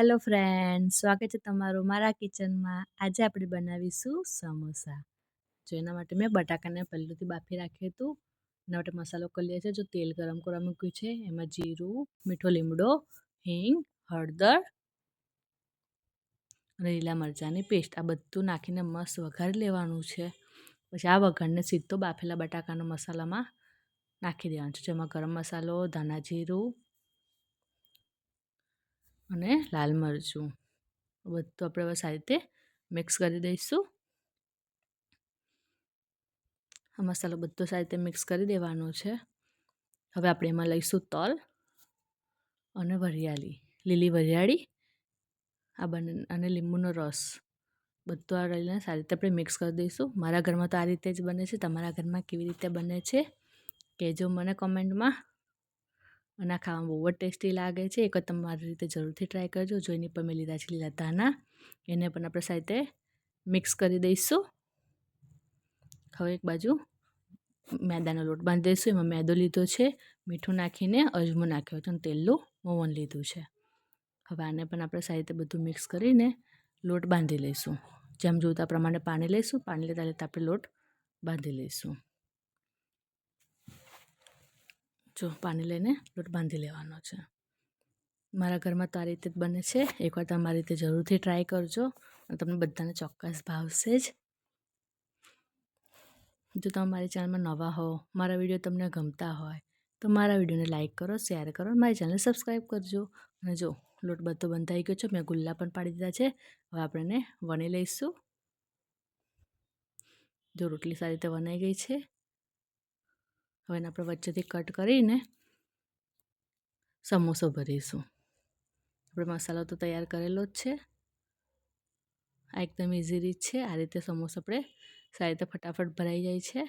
Hello friend, સ્વાગત છે તમારું મારા કિચનમાં. આજે આપણે બનાવીશું સમોસા. જો એના માટે મેં બટાકાને પહેલેથી બાફી રાખ્યું હતું. એના માટે મસાલો કરી લે છે. જો તેલ ગરમ કરવા મૂક્યું છે, એમાં જીરું, મીઠો લીમડો, હિંગ, હળદર અને લીલા મરચાંની પેસ્ટ. આ બધું નાખીને મસ્ત વઘારી લેવાનું છે. પછી આ વઘારને સીધો બાફેલા બટાકાના મસાલામાં નાખી દેવાનું છે. જેમાં ગરમ મસાલો, ધાણા જીરું અને લાલ મરચું. બધું આપણે હવે સારી રીતે મિક્સ કરી દઈશું. આ મસાલો બધો સારી રીતે મિક્સ કરી દેવાનો છે. હવે આપણે એમાં લઈશું તલ અને વરિયાળી, લીલી વરિયાળી, આ બંને અને લીંબુનો રસ. બધું આ રહીને સારી રીતે આપણે મિક્સ કરી દઈશું. મારા ઘરમાં તો આ રીતે જ બને છે. તમારા ઘરમાં કેવી રીતે બને છે? કહેજો મને કોમેન્ટમાં. અને આ ખાવામાં બહુ જ ટેસ્ટી લાગે છે. એક તમારી રીતે જરૂરથી ટ્રાય કરજો. જો એની પર મેં લીધા છે લીલા ધાના એને પણ આપણે સાથે મિક્સ કરી દઈશું. હવે એક બાજુ મેદાનો લોટ બાંધી દઈશું. એમાં મેદો લીધો છે, મીઠું નાખીને અજમો નાખ્યો છે અને તેલનું મોવન લીધું છે. હવે આને પણ આપણે સારી રીતે બધું મિક્સ કરીને લોટ બાંધી લઈશું. જેમ જોતા પ્રમાણે પાણી લઈશું. પાણી લેતા લેતા આપણે લોટ બાંધી લઈશું. જો પાણી લઈને લોટ બાંધી લેવાનો છે. મારા ઘરમાં તો આ રીતે જ બને છે. એકવાર તમારી રીતે જરૂરથી ટ્રાય કરજો અને તમને બધાને ચોક્કસ ભાવશે જ. જો તમે મારી ચેનલમાં નવા હો, મારા વીડિયો તમને ગમતા હોય, તો મારા વિડીયોને લાઇક કરો શેર કરો મારી ચેનલ સબસ્ક્રાઈબ કરજો. અને જો લોટ બધો બંધાઈ ગયો છે, મેં ગુલ્લા પણ પાડી દીધા છે, હવે આપણે વણી લઈશું. જો રોટલી સારી રીતે વનાઈ ગઈ છે હવે એને આપણે વચ્ચેથી કટ કરીને સમોસો ભરીશું. આપણે મસાલો તો તૈયાર કરેલો જ છે. આ એકદમ ઇઝી રીત છે. આ રીતે સમોસા આપણે સારી રીતે ફટાફટ ભરાઈ જાય છે.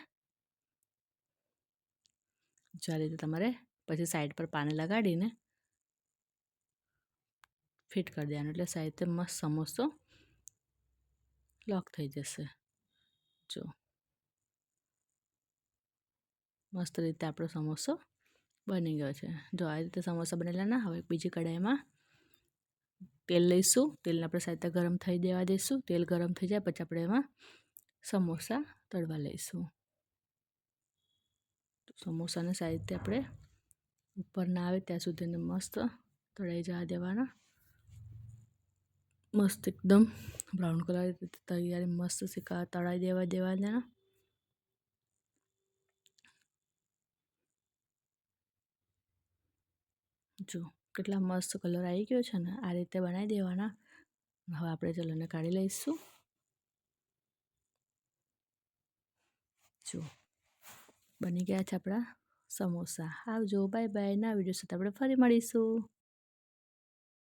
જો આ રીતે તમારે પછી સાઈડ પર પાણી લગાડીને ફિટ કરી દેવાનું. એટલે સારી રીતે મસ્ત સમોસો લોક થઈ જશે. જો મસ્ત રીતે આપણો સમોસો બની ગયો છે. જો આ રીતે સમોસા બનેલા ના હવે બીજી કઢાઈમાં તેલ લઈશું. તેલને આપણે સારી ગરમ થઈ દેવા દઈશું. તેલ ગરમ થઈ જાય પછી આપણે એમાં સમોસા તળવા લઈશું. સમોસાને સારી રીતે આપણે ઉપર ના આવે ત્યાં સુધીને મસ્ત તળાઈ જવા દેવાના. મસ્ત એકદમ બ્રાઉન કલર તૈયારી મસ્ત શીખા તળાઈ દેવા દેવાના. જો, કેટલા મસ્ત કલર આવી ગયો છે ને, આ રીતે બનાવી દેવાના. હવે આપણે ચલોને કાઢી લઈશું. જો, બની ગયા છે આપણા સમોસા. આવજો બાય બાય ના વીડિયો સાથે આપણે ફરી મળીશું.